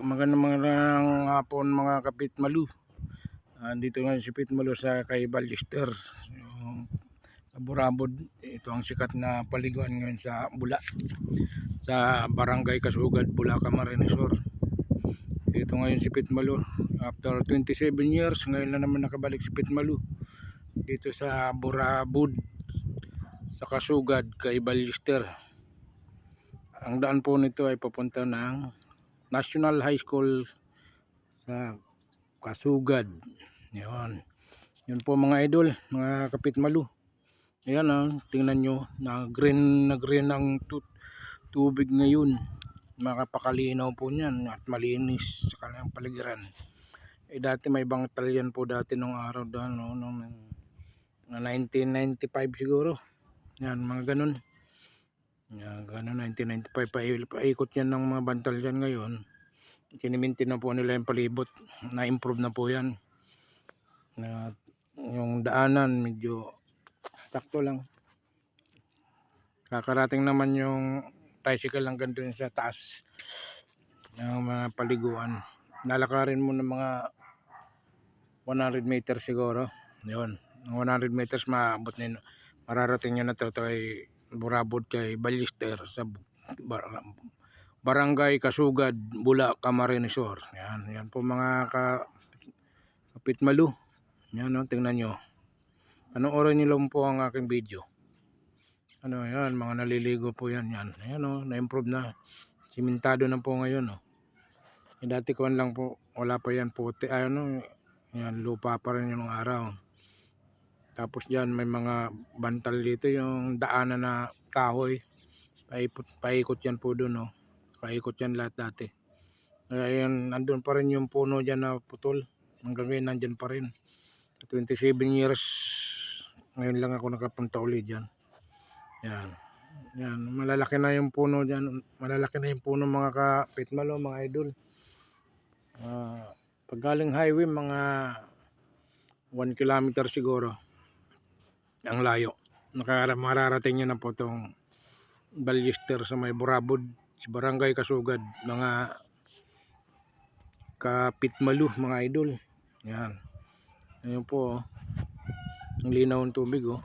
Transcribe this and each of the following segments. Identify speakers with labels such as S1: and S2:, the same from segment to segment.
S1: magandang magandang hapon mga kapit malu. Andito ngayon si Pit Malu sa kay Ballester. Sa Burabod, ito ang sikat na paliguan ngayon sa Bula. Sa Barangay Kasugad, Bula, Camarinesor. Ito ngayon si Pit Malu. After 27 years, ngayon na naman nakabalik si Pit Malu. Dito sa Burabod, sa Kasugad, kay Ballester. Ang daan po nito ay papunta ng National High School sa Kasugad. Yun. Yun po mga idol, mga kapit malu. Ayan ah, tingnan nyo, na green na green ang tu- tubig ngayon. Makapakalinaw po niyan at malinis sa kanilang paligiran. Eh dati may bangtal yan po dati nung araw doon, no, mga 1995 siguro. Yan, mga ganun. Yan, ganun, 1995 pa, paikot yan ng mga bantal yan ngayon. Kiniminti na po nila yung palibot. Na-improve na po yan. Na, yung daanan medyo sakto lang. Kakarating naman yung tricycle hanggang dun sa taas ng mga paliguan. Lalakarin mo ng mga 100 meters siguro. Yun. Ng 100 meters maabot na yun. Mararating nyo na to, to Burabod kay Ballester sa Barangay Kasugad, Bula, Camarinesor. Yan, yan po mga ka, kapit malu. Yan o, tingnan nyo. Panoorin nyo lang po ang aking video. Ano yan, mga naliligo po yan. Yan, yan o, na-improve na. Simentado na po ngayon o. Eh, dati ko lang po, wala pa yan puti. Ay, ano, yan, lupa pa rin yung araw. Tapos diyan may mga bantal dito yung daanan na kahoy. Paikot, paikot yan po doon no. Paikot yan lahat dati. Kaya yan, nandun pa rin yung puno dyan na putol. Hanggang ngayon nandyan pa rin. 27 years ngayon lang ako nakapunta uli dyan. Yan. Yan. Malalaki na yung puno dyan. Malalaki na yung puno mga kapitmalo, mga idol. Ah, pag galing highway, mga 1 kilometer siguro ang layo. Nakara mararating nyo na po itong Ballester sa may Burabod, si Barangay Kasugad, mga kapitmalu, mga idol. Yan. Ayun po, oh. ang linaw ng tubig, oh.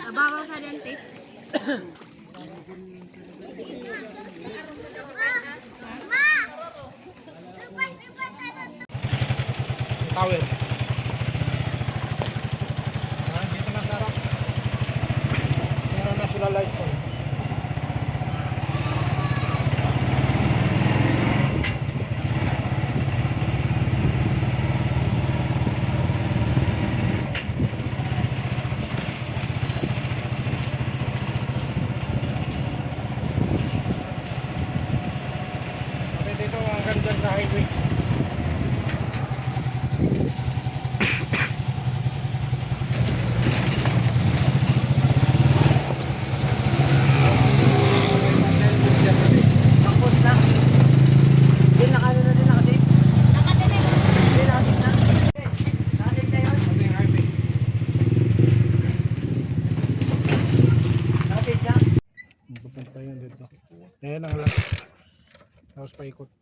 S2: Nababaw sa dente.
S1: Tower. Ah, dito na sa harap. Ang national paikot.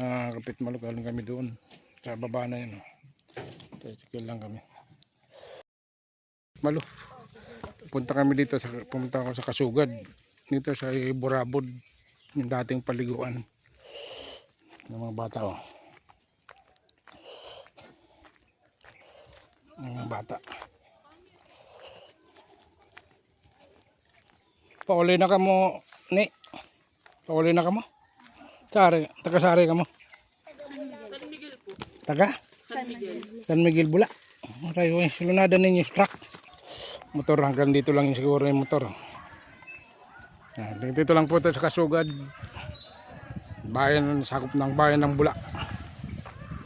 S1: Mga kapit malugaling kami doon. Sa baba na yun. oh. Tricycle lang kami. Malo. Punta kami dito sa pumunta ako sa Kasugad. Dito sa Burabod. Yung dating paliguan ng mga bata oh. Ng mga bata. Pauli na ka mo, ni. Pauli na ka mo. Sari, taga sari ka mo. Taga? San Miguel. San Miguel Bula. Maray, uy, silunada ninyo yung truck. Motor hanggang dito lang yung siguro yung motor. Yan, dito lang po ito sa Kasugad. Bayan, sakop ng bayan ng Bula.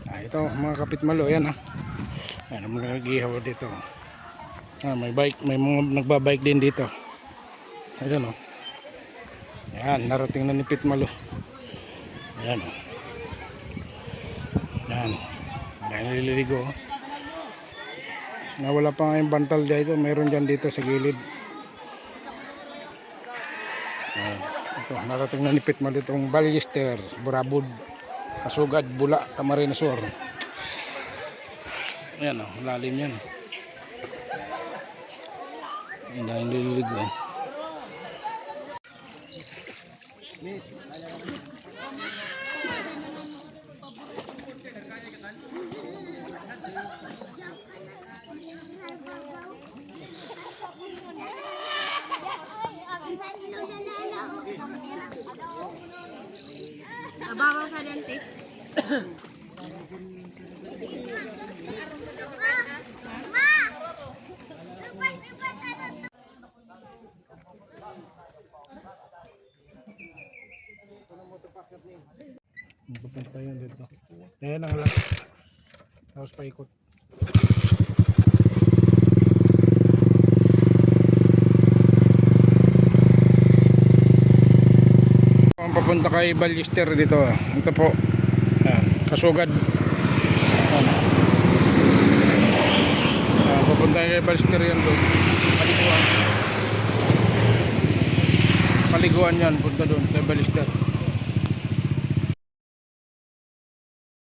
S1: Ah, ito, mga kapitmalo, yan ha. Yan, mga nagihaw dito. Ah, may bike, may mga nagbabike din dito. Ayan o. Yan, narating na ni Pitmalo. Ayan o. Yan. Yan nililigo. oh. Nawala pa nga yung bantal dito. Mayroon dyan dito sa gilid. Ayan. Ito, narating na ni Pitmalo itong Ballester, Burabud, Kasugad, Bula, Camarines Sur. Ayan o, lalim yan. Yan na yung nililigo. oh.
S2: Nababaw sa dente.
S1: Pupunta yun dito. Ayan ang lang. Tapos paikot. Papunta kay Ballester dito. Ito po. Kasugad. Papunta kay Ballester yan doon. Paliguan. Paliguan yan. Punta doon kay Ballester.